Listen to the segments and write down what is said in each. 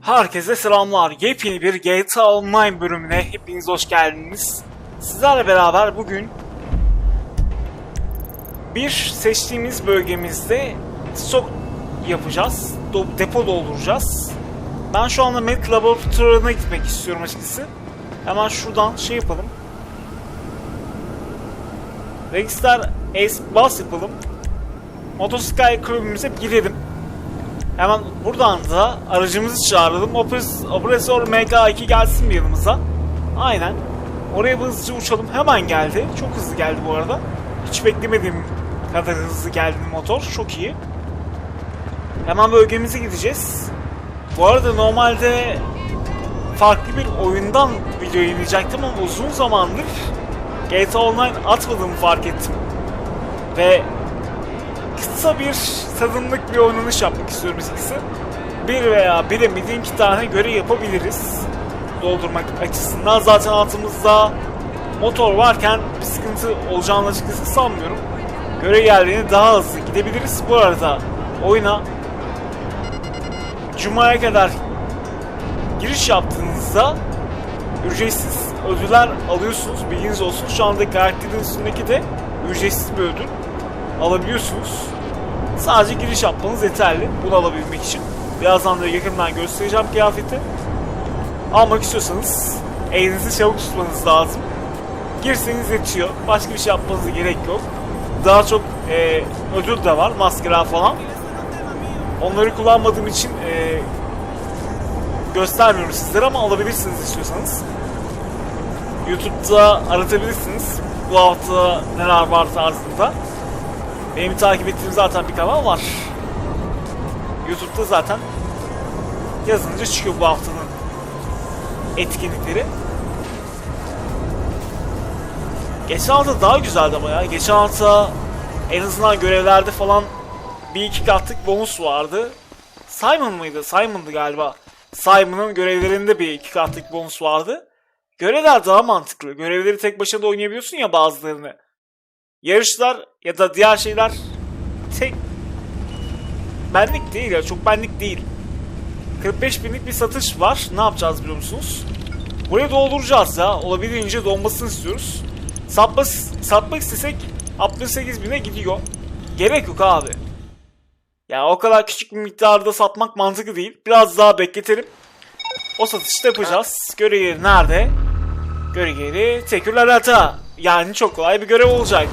Herkese selamlar. Yepyeni bir GTA Online bölümüne hepiniz hoş geldiniz. Sizlerle beraber bugün bir seçtiğimiz bölgemizde stok yapacağız. Depo dolduracağız. Ben şu anda Med Laboratuvarı'na gitmek istiyorum açıkçası. Hemen şuradan şey yapalım. Register Ace Bus yapalım. Motosky kulübümüze girelim. Hemen buradan da aracımızı çağıralım. Opres, Opresor MK2 gelsin bir yanımıza. Aynen. Oraya hızlıca uçalım. Hemen geldi. Çok hızlı geldi bu arada. Hiç beklemediğim kadar hızlı geldi motor. Çok iyi. Hemen bölgemize gideceğiz. Bu arada normalde farklı bir oyundan video yayınlayacaktım ama uzun zamandır GTA Online atmadığımı fark ettim. Ve kısa bir tadımlık bir oynanış yapmak istiyorum açıkçası. Bir veya bilemediğim iki tane görev yapabiliriz. Doldurmak açısından. Zaten altımızda motor varken bir sıkıntı olacağını açıkçası sanmıyorum. Görev yerlerine daha hızlı gidebiliriz. Bu arada oyuna Cuma'ya kadar giriş yaptığınızda ücretsiz ödüller alıyorsunuz. Bilginiz olsun. Şu anda karakterin üstündeki de ücretsiz bir ödül alabiliyorsunuz. Sadece giriş yapmanız yeterli bunu alabilmek için. Birazdan da yakından göstereceğim kıyafeti. Almak istiyorsanız elinizi çabuk tutmanız lazım. Girseniz yetiyor. Başka bir şey yapmanıza gerek yok. Daha çok e, ödül de var. Maskara falan. Onları kullanmadığım için e, göstermiyorum sizlere ama alabilirsiniz istiyorsanız. YouTube'da aratabilirsiniz. Bu hafta neler var tarzında. Benim takip ettiğim zaten bir kanal var. YouTube'da zaten yazınca çıkıyor bu haftanın etkinlikleri. Geçen hafta daha güzeldi ama ya. Geçen hafta en azından görevlerde falan bir iki katlık bonus vardı. Simon mıydı? Simon'dı galiba. Simon'ın görevlerinde bir iki katlık bonus vardı. Görevler daha mantıklı. Görevleri tek başına da oynayabiliyorsun ya bazılarını. Yarışlar ya da diğer şeyler tek benlik değil ya çok benlik değil. 45 binlik bir satış var. Ne yapacağız biliyor musunuz? Buraya dolduracağız ya. Olabildiğince donmasını istiyoruz. Satmak, satmak istesek 68 bine gidiyor. Gerek yok abi. Ya o kadar küçük bir miktarda satmak mantıklı değil. Biraz daha bekletelim. O satışta yapacağız. Görev nerede? Görevi tekrar hata. Yani çok kolay bir görev olacak.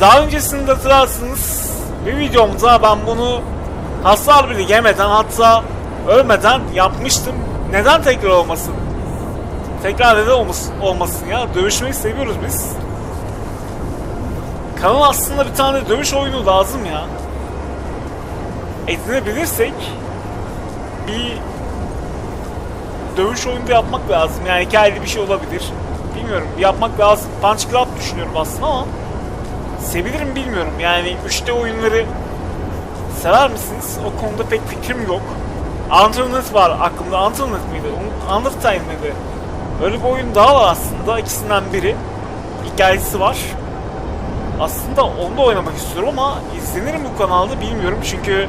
Daha öncesinde hatırlarsınız bir videomda ben bunu hasar bile yemeden hatta ölmeden yapmıştım. Neden tekrar olmasın? Tekrar neden olmasın, olmasın ya? Dövüşmeyi seviyoruz biz. Kanal aslında bir tane dövüş oyunu lazım ya. Edinebilirsek bir dövüş oyunu yapmak lazım. Yani hikayeli bir şey olabilir. Bilmiyorum. Yapmak lazım. Punch Club düşünüyorum aslında ama sevilirim bilmiyorum. Yani 3D oyunları sever misiniz? O konuda pek fikrim yok. Antonet var aklımda. Antonet miydi? Undertale miydi? Öyle bir oyun daha var aslında. İkisinden biri. Hikayesi var. Aslında onu da oynamak istiyorum ama izlenir mi bu kanalda bilmiyorum çünkü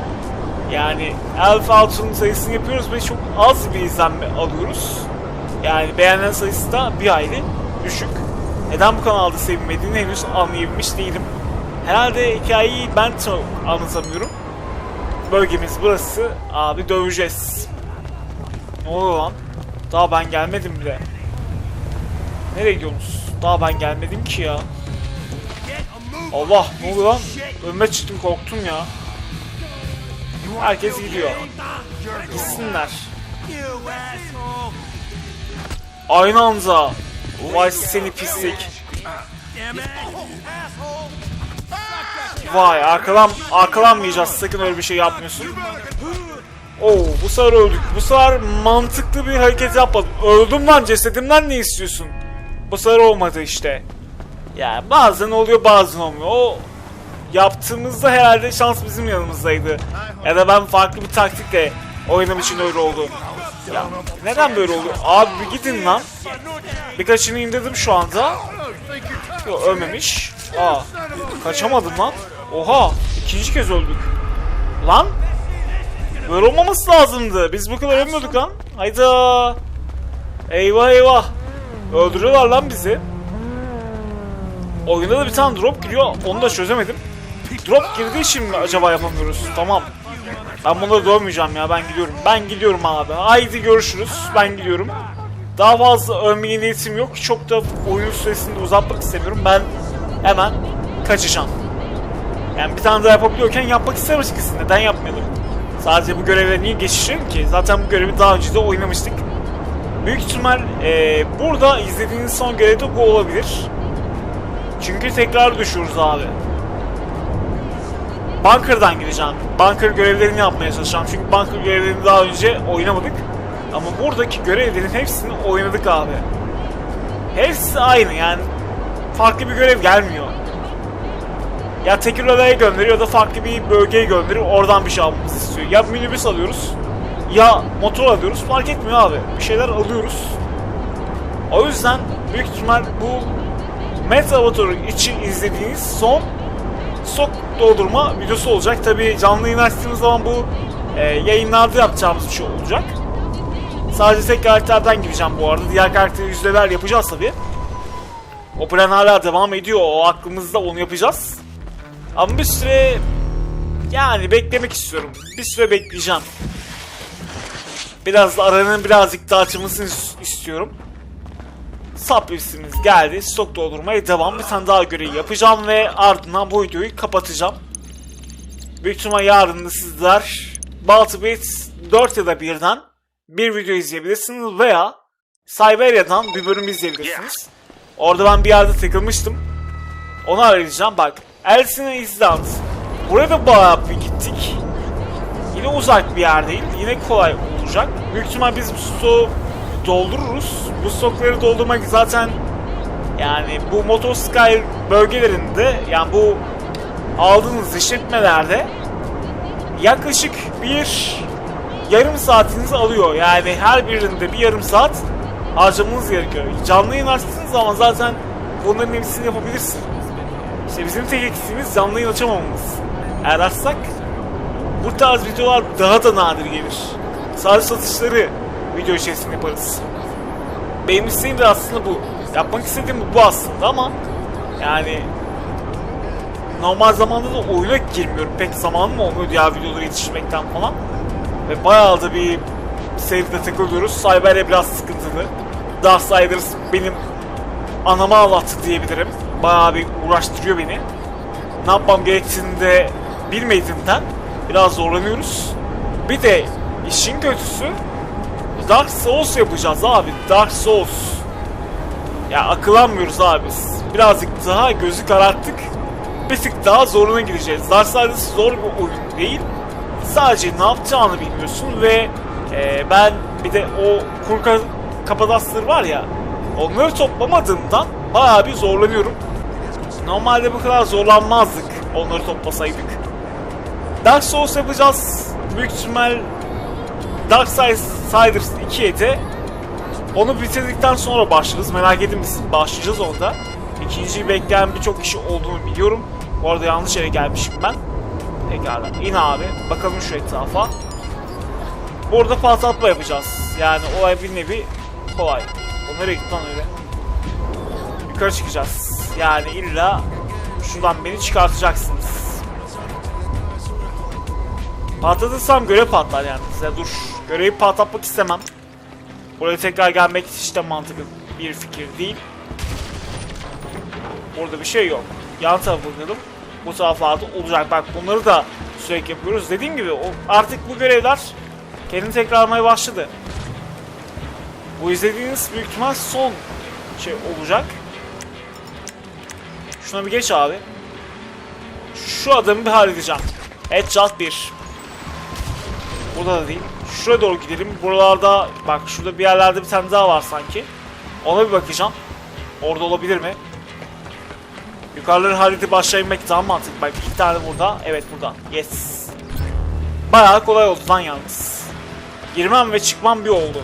yani Elf Altun sayısını yapıyoruz ve çok az bir izlenme alıyoruz. Yani beğenen sayısı da bir hayli düşük. Neden bu kanalda sevilmediğini henüz anlayabilmiş değilim. Herhalde hikayeyi ben çok anlatamıyorum. Bölgemiz burası. Abi döveceğiz. Ne oluyor lan? Daha ben gelmedim bile. Nereye gidiyorsunuz? Daha ben gelmedim ki ya. Allah ne oluyor lan? Önüme çıktım korktum ya. Herkes gidiyor. Gitsinler. Aynı anda. Vay seni pislik. Vay arkalan arkalanmayacağız sakın öyle bir şey yapmıyorsun. Oo bu sefer öldük. Bu sefer mantıklı bir hareket yapmadım. Öldüm lan cesedimden ne istiyorsun? Bu sefer olmadı işte. Yani bazen oluyor bazen olmuyor. O yaptığımızda herhalde şans bizim yanımızdaydı. Ya da ben farklı bir taktikle oynam için öyle oldu. Ya neden böyle oluyor? Abi bir gidin lan. Birkaçını indirdim şu anda. Yok ölmemiş. Aa kaçamadım lan. Oha ikinci kez öldük. Lan Böyle olmaması lazımdı. Biz bu kadar ölmüyorduk lan. Hayda. Eyvah eyvah. Öldürüyorlar lan bizi. Oyunda da bir tane drop giriyor. Onu da çözemedim. Drop girdiği için mi acaba yapamıyoruz? Tamam. Ben bunları dövmeyeceğim ya. Ben gidiyorum. Ben gidiyorum abi. Haydi görüşürüz. Ben gidiyorum. Daha fazla ölmeye niyetim yok. Çok da oyun süresini uzatmak istemiyorum. Ben hemen kaçacağım. Yani bir tane daha yapabiliyorken yapmak isterim açıkçası. Neden yapmayalım? Sadece bu görevle niye geçişelim ki? Zaten bu görevi daha önce de oynamıştık. Büyük ihtimal eee, burada izlediğiniz son görev de bu olabilir. Çünkü tekrar düşüyoruz abi. Bunker'dan gideceğim. Bunker görevlerini yapmaya çalışacağım. Çünkü bunker görevlerini daha önce oynamadık. Ama buradaki görevlerin hepsini oynadık abi. Hepsi aynı yani. Farklı bir görev gelmiyor. Ya tekrar adaya gönderiyor ya da farklı bir bölgeye gönderiyor. Oradan bir şey almamızı istiyor. Ya minibüs alıyoruz ya motor alıyoruz. Fark etmiyor abi. Bir şeyler alıyoruz. O yüzden büyük ihtimal bu Meta Avatar'ı için izlediğiniz son sok doldurma videosu olacak. Tabi canlı yayın açtığımız zaman bu e, yayınlarda yapacağımız bir şey olacak. Sadece tek karakterden gireceğim bu arada. Diğer karakteri yüzdeler yapacağız tabi. O plan hala devam ediyor. O aklımızda onu yapacağız. Ama bir süre yani beklemek istiyorum. Bir süre bekleyeceğim. Biraz da aranın birazcık daha açılmasını is- istiyorum. Subway'simiz geldi. Stok doldurmaya devam. Bir tane daha görevi yapacağım ve ardından bu videoyu kapatacağım. Büyük ihtimal yarın da sizler Baltibet 4 ya da birden bir video izleyebilirsiniz veya Siberia'dan bir bölüm izleyebilirsiniz. Orada ben bir yerde takılmıştım. Onu arayacağım bak. Elsine Island. Buraya da bayağı bir gittik. Yine uzak bir yer değil. Yine kolay olacak. Büyük ihtimal biz bu doldururuz. Bu stokları doldurmak zaten yani bu Motosky bölgelerinde yani bu aldığınız işletmelerde yaklaşık bir yarım saatinizi alıyor. Yani her birinde bir yarım saat harcamanız gerekiyor. Canlı yayın açtığınız zaman zaten bunların hepsini yapabilirsiniz. İşte bizim tek eksiğimiz canlı yayın açamamamız. Eğer açsak bu tarz videolar daha da nadir gelir. Sadece satışları video içerisinde yaparız. Benim isteğim de aslında bu. Yapmak istediğim bu aslında ama yani normal zamanda da oyuna girmiyorum. Pek zamanım olmuyor diğer videoları yetiştirmekten falan. Ve bayağı da bir seride takılıyoruz. Cyber'e biraz sıkıntılı. Darksiders benim anama ağlattı diyebilirim. Bayağı bir uğraştırıyor beni. Ne yapmam gerektiğini de bilmediğimden biraz zorlanıyoruz. Bir de işin kötüsü Dark Souls yapacağız abi. Dark Souls. Ya akılanmıyoruz abi. Birazcık daha gözü kararttık. Bir tık daha zoruna gideceğiz. Darksiders zor bir oyun değil. Sadece ne yapacağını bilmiyorsun ve e, ben bir de o kurka kapadastır var ya onları toplamadığımdan bayağı bir zorlanıyorum. Normalde bu kadar zorlanmazdık onları toplasaydık. Dark Souls yapacağız. Büyük ihtimal Darksiders 2'ye de onu bitirdikten sonra başlarız. Merak edin başlayacağız onda. İkinciyi bekleyen birçok kişi olduğunu biliyorum. Bu arada yanlış yere gelmişim ben. Tekrardan in abi. Bakalım şu etrafa. Burada patlatma yapacağız. Yani olay bir nevi kolay. O nereye gitti lan öyle? Yukarı çıkacağız. Yani illa şuradan beni çıkartacaksınız. Patlatırsam görev patlar yani. Size dur. Görevi patlatmak istemem. Buraya tekrar gelmek hiç de mantıklı bir fikir değil. Burada bir şey yok. Yan tarafa bakalım. Bu taraflarda olacak. Bak bunları da sürekli yapıyoruz. Dediğim gibi artık bu görevler kendini tekrarlamaya başladı. Bu izlediğiniz büyük ihtimal son şey olacak. Şuna bir geç abi. Şu adamı bir halledeceğim. Headshot 1. Burada da değil. Şuraya doğru gidelim. Buralarda bak şurada bir yerlerde bir tane daha var sanki. Ona bir bakacağım. Orada olabilir mi? Yukarıları aşağı inmek daha mantıklı. Bak iki tane burada. Evet burada. Yes. Bayağı kolay oldu lan yalnız. Girmem ve çıkmam bir oldu.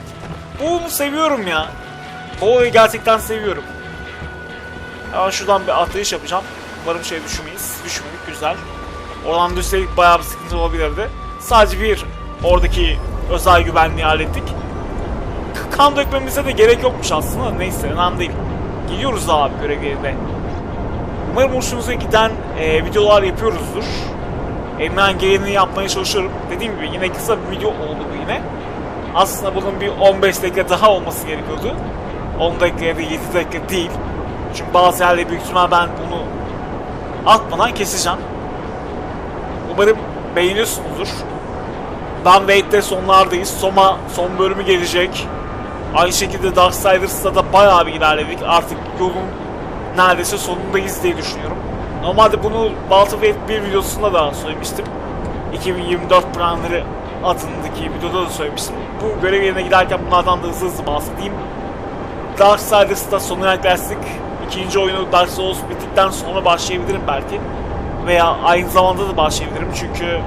Bunu seviyorum ya. Olayı gerçekten seviyorum. Hemen şuradan bir atlayış yapacağım. Umarım şey düşmeyiz. Düşmedik güzel. Oradan düşseydik bayağı bir sıkıntı olabilirdi. Sadece bir Oradaki özel güvenliği hallettik. Kan dökmemize de gerek yokmuş aslında. Neyse önemli değil. Gidiyoruz abi görev yerine. Umarım hoşunuza giden e, videolar yapıyoruzdur. Elimden geleni yapmaya çalışıyorum. Dediğim gibi yine kısa bir video oldu bu yine. Aslında bunun bir 15 dakika daha olması gerekiyordu. 10 dakika ya da 7 dakika değil. Çünkü bazı yerlerde büyük ihtimal ben bunu atmadan keseceğim. Umarım beğeniyorsunuzdur. Ben Wade'de sonlardayız. Soma son bölümü gelecek. Aynı şekilde Darksiders'ta da bayağı bir ilerledik. Artık yolun neredeyse sonundayız diye düşünüyorum. Normalde bunu Battlefield 1 videosunda da söylemiştim. 2024 planları adındaki videoda da söylemiştim. Bu görev yerine giderken bunlardan da hızlı hızlı bahsedeyim. Darksiders'ta sonuna yaklaştık. İkinci oyunu Dark Souls bittikten sonra başlayabilirim belki. Veya aynı zamanda da başlayabilirim çünkü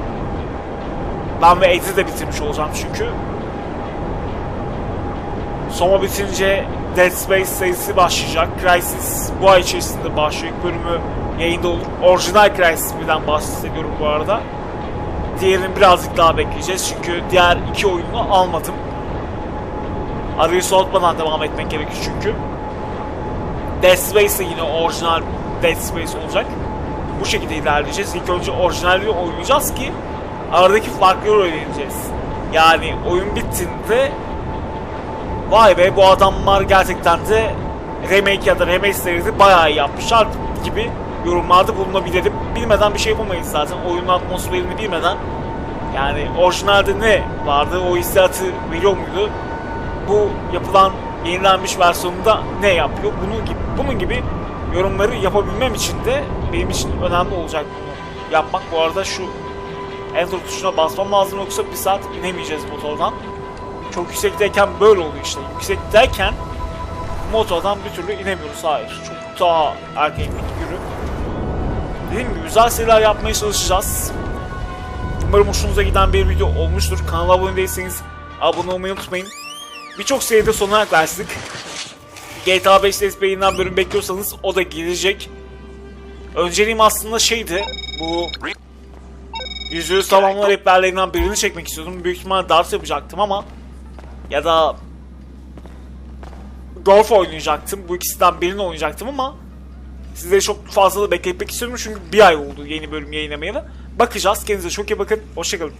ben ve Ed'i de bitirmiş olacağım çünkü. Soma bitince Dead Space serisi başlayacak. Crysis bu ay içerisinde başlıyor. İlk bölümü yayında olur. Orijinal Crysis birden bahsediyorum bu arada. Diğerini birazcık daha bekleyeceğiz çünkü diğer iki oyunu almadım. Arayı soğutmadan devam etmek gerekir çünkü. Dead Space yine orijinal Dead Space olacak. Bu şekilde ilerleyeceğiz. İlk önce orijinalliği oynayacağız ki aradaki farkları öğreneceğiz. Yani oyun bittiğinde vay be bu adamlar gerçekten de remake ya da remake serisi bayağı iyi yapmışlar gibi yorumlarda bulunabilirim. Bilmeden bir şey yapamayız zaten. Oyunun atmosferini bilmeden. Yani orijinalde ne vardı o hissiyatı veriyor muydu? Bu yapılan yenilenmiş versiyonunda ne yapıyor? Bunun gibi, bunun gibi yorumları yapabilmem için de benim için önemli olacak bunu yapmak. Bu arada şu Enter tuşuna basmam lazım yoksa bir saat inemeyeceğiz motordan. Çok yüksekteyken böyle oluyor işte. Yüksekteyken motordan bir türlü inemiyoruz. Hayır. Çok daha erken indik yürü. Dediğim gibi güzel seriler yapmaya çalışacağız. Umarım hoşunuza giden bir video olmuştur. Kanala abone değilseniz abone olmayı unutmayın. Birçok seride sonuna yaklaştık. GTA 5 Let's Play'inden bölüm bekliyorsanız o da gelecek. Önceliğim aslında şeydi. Bu Yüzüğü tamamlar rehberlerinden birini çekmek istiyordum. Büyük ihtimalle Dart yapacaktım ama ya da Golf oynayacaktım. Bu ikisinden birini oynayacaktım ama sizleri çok fazla da bekletmek istiyorum çünkü bir ay oldu yeni bölüm yayınlamayalı. Bakacağız. Kendinize çok iyi bakın. Hoşçakalın.